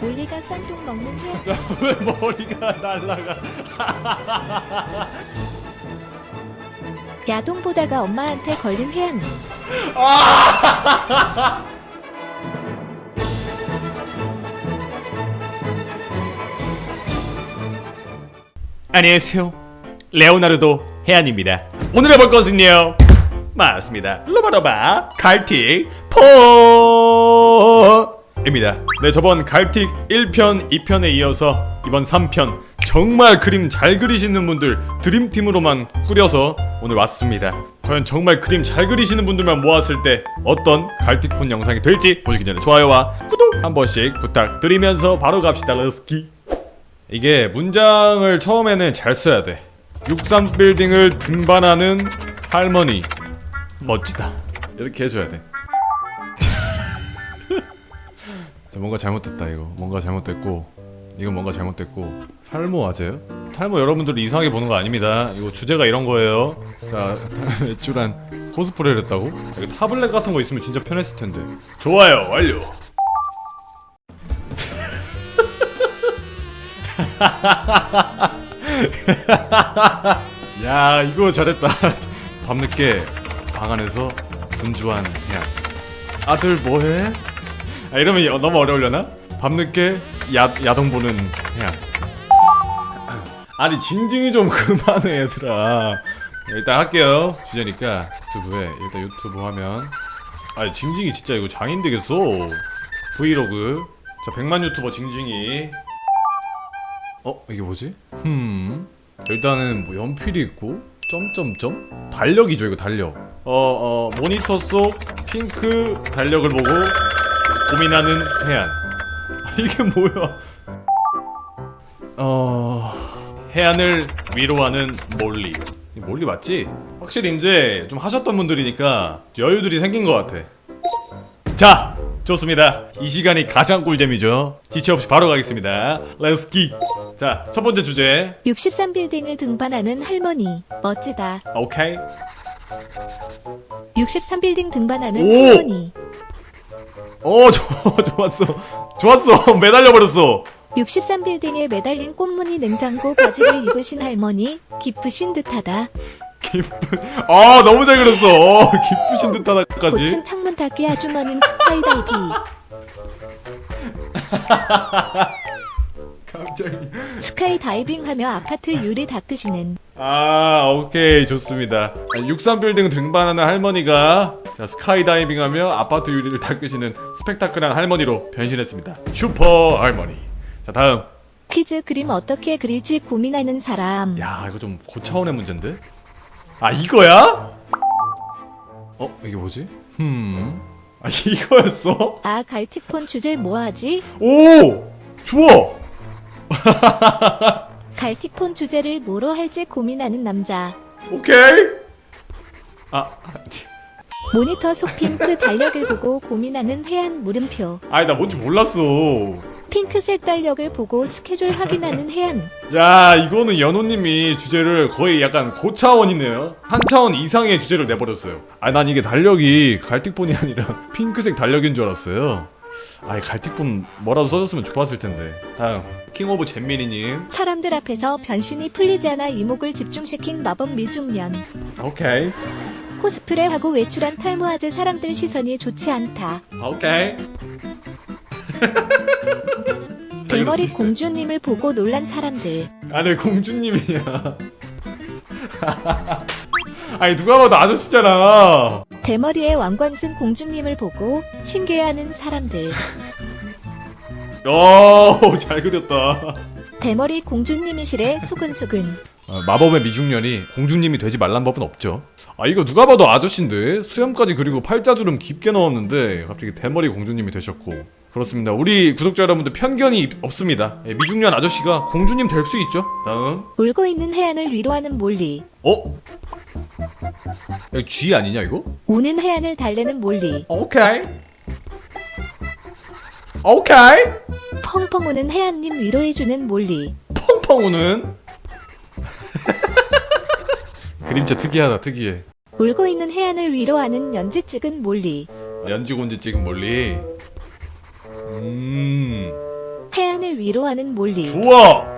몰리가 쌍둥 먹는 해 왜 머리가 날라가? 야동 보다가 엄마한테 걸린 해안 안녕하세요. 레오나르도 해안입니다. 오늘 해볼 것은요. 맞습니다. 로바로바 갈틱 포입니다. 네, 저번 갈틱 1편, 2편에 이어서 이번 3편 정말 그림 잘 그리시는 분들 드림팀으로만 꾸려서 오늘 왔습니다. 과연 정말 그림 잘 그리시는 분들만 모았을 때 어떤 갈틱폰 영상이 될지 보시기 전에 좋아요와 구독 한 번씩 부탁드리면서 바로 갑시다. 렛츠기. 이게 문장을 처음에는 잘 써야 돼. 63빌딩을 등반하는 할머니. 멋지다. 이렇게 해줘야 돼. 자, 뭔가 잘못됐다 이거. 뭔가 잘못됐고 이건 뭔가 잘못됐고 탈모 맞아요? 탈모 여러분들 이상하게 보는 거 아닙니다. 이거 주제가 이런 거예요. 자, 외출한 코스프레를 했다고? 이거 타블렛 같은 거 있으면 진짜 편했을 텐데. 좋아요, 완료. 야 이거 잘했다 밤늦게 방 안에서 분주한 해안 아들 뭐해? 아 이러면 여- 너무 어려우려나? 밤늦게 야, 야동 보는 해안 아니 징징이 좀 그만해 얘들아. 일단 할게요. 주제니까 유튜브에 일단 유튜브 화면. 아니 징징이 진짜 이거 장인 되겠어. 브이로그. 자 100만 유튜버 징징이. 어 이게 뭐지? 흠. 일단은 뭐 연필이 있고 점점점? 달력이죠 이거 달력. 어 어 모니터 속 핑크 달력을 보고 고민하는 해안. 아, 이게 뭐야? 어 해안을 위로하는 몰리. 이 몰리 맞지? 확실히 이제 좀 하셨던 분들이니까 여유들이 생긴 것 같아. 자 좋습니다. 이 시간이 가장 꿀잼이죠. 지체 없이 바로 가겠습니다. 렛츠기 자 첫 번째 주제. 63빌딩을 등반하는 할머니. 멋지다. 아, 오케이. 63빌딩 등반하는 오! 할머니. 오 좋, 좋았어. 좋았어. 매달려 버렸어. 63빌딩에 매달린 꽃무늬 냉장고 바지를 입으신 할머니 기쁘신 듯하다. 기쁜 아 너무 잘 그렸어. 어, 기쁘신 듯하다까지. 고층 창문 닫기 아주머님 스카이다이비 갑자기. 스카이 다이빙하며 아파트 유리 닦으시는. 아 오케이. 좋습니다. 63빌딩 등반하는 할머니가 자 스카이다이빙하며 아파트 유리를 닦으시는 스펙타클한 할머니로 변신했습니다. 슈퍼 할머니. 자 다음. 퀴즈 그림 어떻게 그릴지 고민하는 사람. 야 이거 좀 고차원의 문제인데? 아 이거야? 어 이게 뭐지? 흠 아 이거였어? 아 갈틱폰 주제 뭐하지? 오! 좋아! 갈틱폰 주제를 뭐로 할지 고민하는 남자. 오케이. 아 모니터 속 핑크 달력을 보고 고민하는 해안 물음표. 아니 나 뭔지 몰랐어 핑크색 달력을 보고 스케줄 확인하는 해안. 야 이거는 연호님이 주제를 거의 약간 고차원이네요. 한 차원 이상의 주제를 내버렸어요. 아 난 이게 달력이 갈틱폰이 아니라 핑크색 달력인 줄 알았어요. 아이 갈틱폰 뭐라도 써줬으면 좋았을 텐데. 다음 킹 오브 잼미니님. 사람들 앞에서 변신이 풀리지 않아 이목을 집중시킨 마법 미중년. 오케이. 코스프레하고 외출한 탈모아재 사람들 시선이 좋지 않다. 오케이 대머리 공주님을 보고 놀란 사람들. 아네 공주님이야. 아니 누가 봐도 아저씨잖아. 대머리의 왕관쓴 공주님을 보고 신기해하는 사람들. 오 잘 그렸다. 대머리 공주님이시래 수근수근. 어, 마법의 미중년이 공주님이 되지 말란 법은 없죠. 아 이거 누가 봐도 아저씨인데 수염까지 그리고 팔자주름 깊게 넣었는데 갑자기 대머리 공주님이 되셨고 그렇습니다. 우리 구독자 여러분들 편견이 없습니다. 예, 미중년 아저씨가 공주님 될 수 있죠. 다음 울고 있는 해안을 위로하는 몰리 어? G 아니냐 이거? 우는 해안을 달래는 몰리 오케이 오케이 펑펑 우는 해안님 위로해주는 몰리 펑펑 우는 그림체 특이하다 특이해. 울고 있는 해안을 위로하는 연지 찍은 몰리 연지곤지 찍은 몰리 음 태안을 위로하는 몰리. 좋아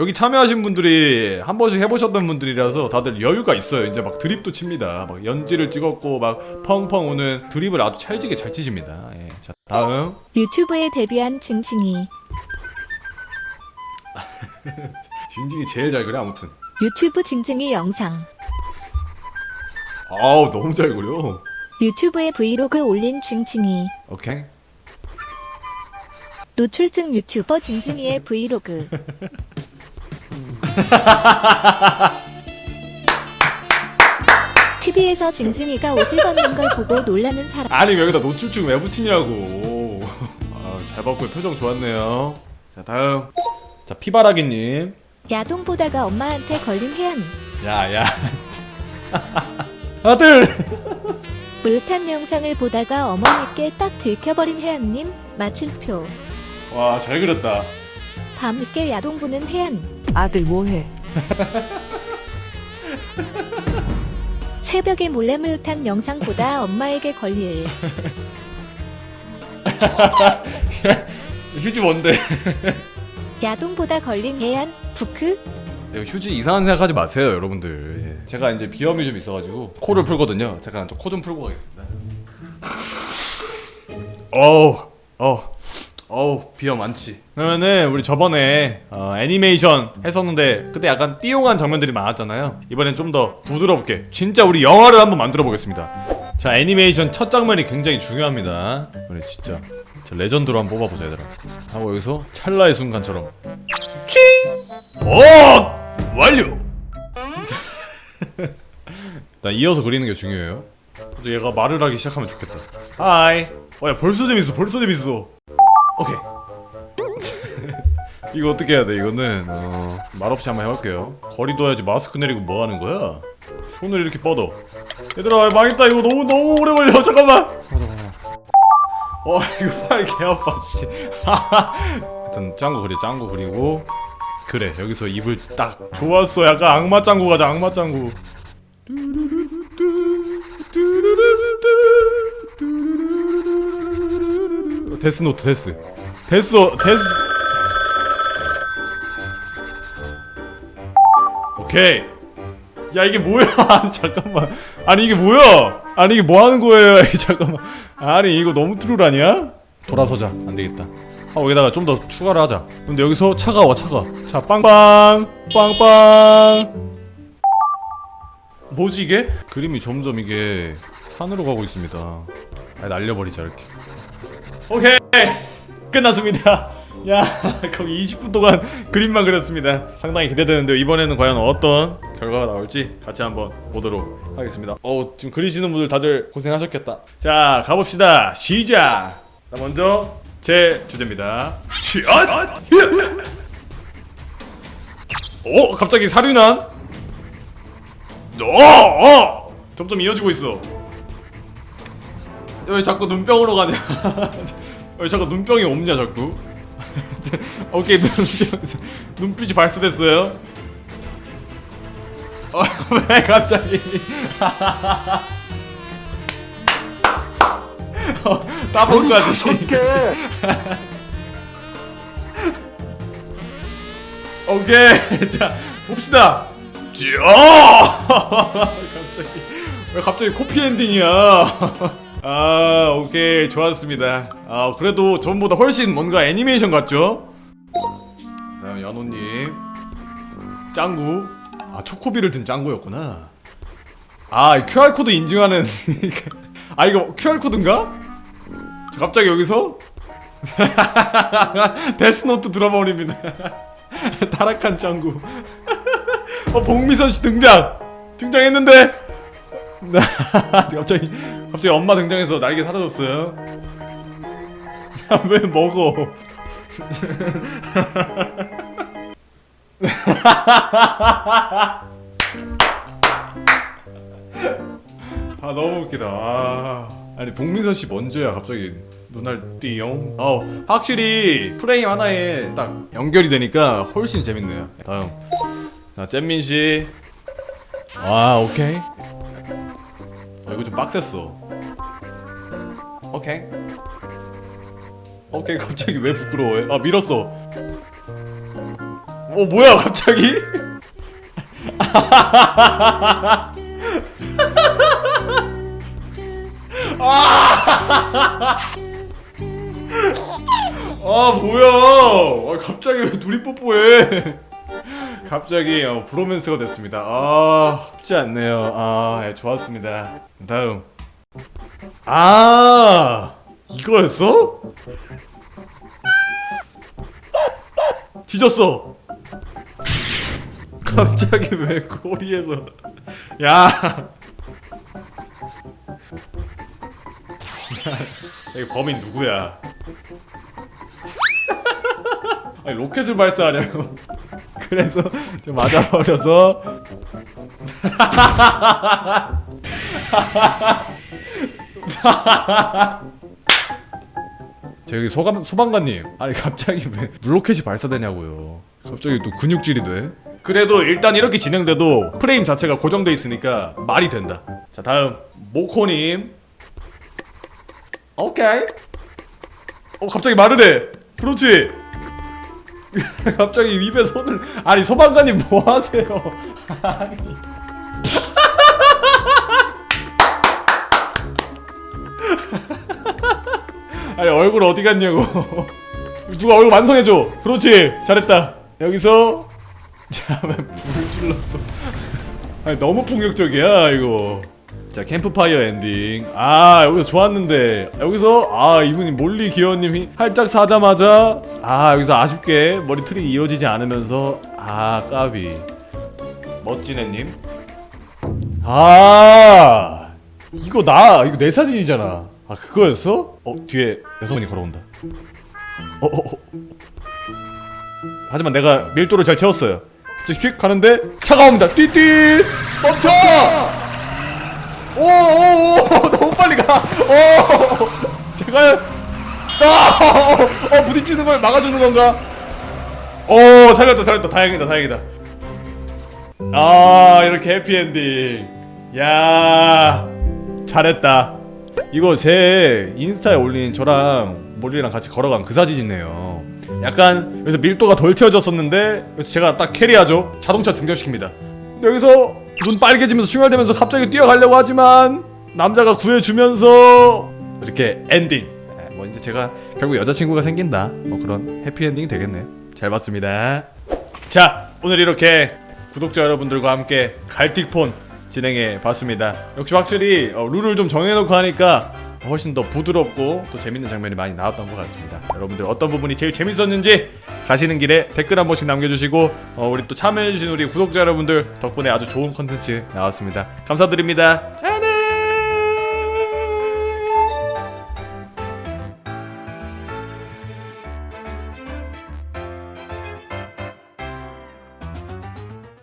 여기 참여하신 분들이 한 번씩 해보셨던 분들이라서 다들 여유가 있어요 이제 막 드립도 칩니다 막 연지를 찍었고 막 펑펑 우는 드립을 아주 찰지게 잘 치십니다 예. 자 다음 유튜브에 데뷔한 징징이. 징징이 제일 잘 그래 아무튼 유튜브 징징이 영상. 아우 너무 잘 그려 유튜브에 브이로그 올린 징징이. 오케이 노출증 유튜버 징징이의 브이로그. TV에서 징징이가 옷을 벗는 걸 보고 놀라는 사람. 아니 여기다 노출증 왜 붙이냐고 아 잘 봤고요 표정 좋았네요 자 다음 자 피바라기님 야동 보다가 엄마한테 걸린 혜안. 야야 아들 물탄 영상을 보다가 어머니께 딱 들켜버린 혜안님. 마침표. 와 잘 그렸다 밤늦게 야동 보는 혜안. 아들 뭐해? 새벽에 몰래 물탄 영상 보다 엄마에게 걸릴. 휴지 뭔데 야동 보다 걸린 혜안. 부크. 이거 휴지 이상한 생각하지 마세요 여러분들. 예. 제가 이제 비염이 좀 있어가지고 코를 풀거든요. 잠깐 코좀 풀고 가겠습니다. 어우 어우 어우 비염 많지 그러면은 우리 저번에 어, 애니메이션 했었는데 그때 약간 띠용한 장면들이 많았잖아요. 이번엔 좀 더 부드럽게 진짜 우리 영화를 한번 만들어 보겠습니다 자 애니메이션 첫 장면이 굉장히 중요합니다 우리 진짜 저 레전드로 한번 뽑아보자 얘들아 하고 여기서 찰나의 순간처럼 칭! 어! 완료! 나 이어서 그리는 게 중요해요. 그래도 얘가 말을 하기 시작하면 좋겠다. 하이. 어, 야, 벌써 재밌어, 벌써 재밌어. 오케이. 이거 어떻게 해야 돼, 이거는. 어, 말없이 한번 해볼게요. 거리 둬야지 마스크 내리고 뭐 하는 거야? 손을 이렇게 뻗어. 얘들아, 망했다. 이거 너무, 너무 오래 걸려. 잠깐만. 어, 이거 팔 개 아파, 씨. 일단 짱구 그리 짱구 그리고 그래 여기서 입을 딱 좋았어 약간 악마 짱구 가자 악마 짱구 데스노트 데스 데스 데스 오케이. 야 이게 뭐야? 잠깐만. 아니 이게 뭐야? 아니 이게 뭐 하는 거예요? 잠깐만. 아니 이거 너무 트롤 아니야? 돌아서자. 안 되겠다. 아 여기다가 좀 더 추가를 하자. 근데 여기서 차가 와 차가 자 빵빵. 빵빵. 뭐지 이게? 그림이 점점 이게 산으로 가고 있습니다. 아 날려버리자 이렇게. 오케이. 끝났습니다 야 거기 20분 동안 그림만 그렸습니다. 상당히 기대되는데요. 이번에는 과연 어떤 결과가 나올지 같이 한번 보도록 하겠습니다. 어 지금 그리시는 분들 다들 고생하셨겠다. 자 가봅시다. 시작! 자 먼저 제 주제입니다. 치앗! 오 갑자기 사륜한 어! 어! 점점 이어지고 있어. 왜 자꾸 눈병으로 가냐? 왜 자꾸 눈병이 없냐 자꾸 오케이 눈빛이 발사됐어요? 어, 왜 갑자기? 어, 따봉까지? 오케이 자 봅시다. 자 갑자기. 왜 갑자기 코피 엔딩이야? 아 오케이 좋았습니다. 아 그래도 전보다 훨씬 뭔가 애니메이션 같죠 연호님. 짱구. 아 초코비를 든 짱구였구나. 아 QR코드 인증하는 아 이거 QR코드인가? 저 갑자기 여기서 데스노트 드라마원입니다. 타락한 짱구. 어 복미선 씨 등장! 등장했는데! 갑자기 갑자기 엄마 등장해서 날개 사라졌어요. 왜 먹어 아 너무 웃기다. 아. 아니 복민선 씨 먼저야 갑자기. 눈알 띠용. 어 확실히 프레임 하나에 딱 연결이 되니까 훨씬 재밌네요. 다음. 자 잼민 씨와 오케이. 어, 이거 좀 빡셌어. 오케이. 오케이 갑자기 왜 부끄러워해? 아 밀었어 어 뭐야 갑자기? 아! 뭐야? 아, 갑자기 왜 둘이 뽀뽀해? 갑자기 어, 브로맨스가 됐습니다. 아 쉽지 않네요. 아 예, 좋았습니다. 다음. 아! 이거였어? 뒤졌어 갑자기 왜 꼬리에서? 야! 여기 범인 누구야? 아니 로켓을 발사하려고. 그래서 좀 맞아버려서. 저기 소감 소방관님. 아니 갑자기 왜 물로켓이 발사되냐고요 갑자기 또 근육질이 돼? 그래도 일단 이렇게 진행돼도 프레임 자체가 고정돼 있으니까 말이 된다. 자 다음. 모코님. 오케이. 어 갑자기 말을 해. 그렇지. 갑자기 입에 손을. 아니 소방관님 뭐 하세요? 아니 아니 얼굴 어디 갔냐고. 누가 얼굴 완성해줘. 그렇지. 잘했다 여기서 자왜 불을 질러 또 아니 너무 폭력적이야 이거. 자 캠프파이어 엔딩. 아 여기서 좋았는데. 여기서 아 이분이 몰리 기어님이 살짝 사자마자 아 여기서 아쉽게 머리 틀이 이어지지 않으면서 아 까비. 멋진 애님. 아 이거 나 이거 내 사진이잖아. 아 그거였어? 어 뒤에 여성분이 걸어온다. 어, 어, 어. 하지만 내가 밀도를 잘 채웠어요. 휙 가는데 차가 옵니다. 띠띠! 멈춰! 오오오 너무 빨리 가 오 제가 아, 어, 어, 부딪히는 걸 막아주는 건가? 오 살렸다 살렸다. 다행이다 다행이다. 아 이렇게 해피엔딩. 야 잘했다. 이거 제 인스타에 올린 저랑 몰리랑 같이 걸어간 그 사진이네요. 약간 여기서 밀도가 덜 채워졌었는데 여기서 제가 딱 캐리하죠. 자동차 등장시킵니다. 여기서 눈 빨개지면서 충혈되면서 갑자기 뛰어가려고 하지만 남자가 구해주면서 이렇게 엔딩. 에, 뭐 이제 제가 결국 여자친구가 생긴다. 뭐 그런 해피엔딩이 되겠네요. 잘 봤습니다. 자 오늘 이렇게 구독자 여러분들과 함께 갈틱폰 진행해 봤습니다. 역시 확실히 어, 룰을 좀 정해놓고 하니까 훨씬 더 부드럽고 또 재밌는 장면이 많이 나왔던 것 같습니다. 여러분들 어떤 부분이 제일 재밌었는지 가시는 길에 댓글 한 번씩 남겨주시고 어, 우리 또 참여해주신 우리 구독자 여러분들 덕분에 아주 좋은 컨텐츠 나왔습니다. 감사드립니다. 자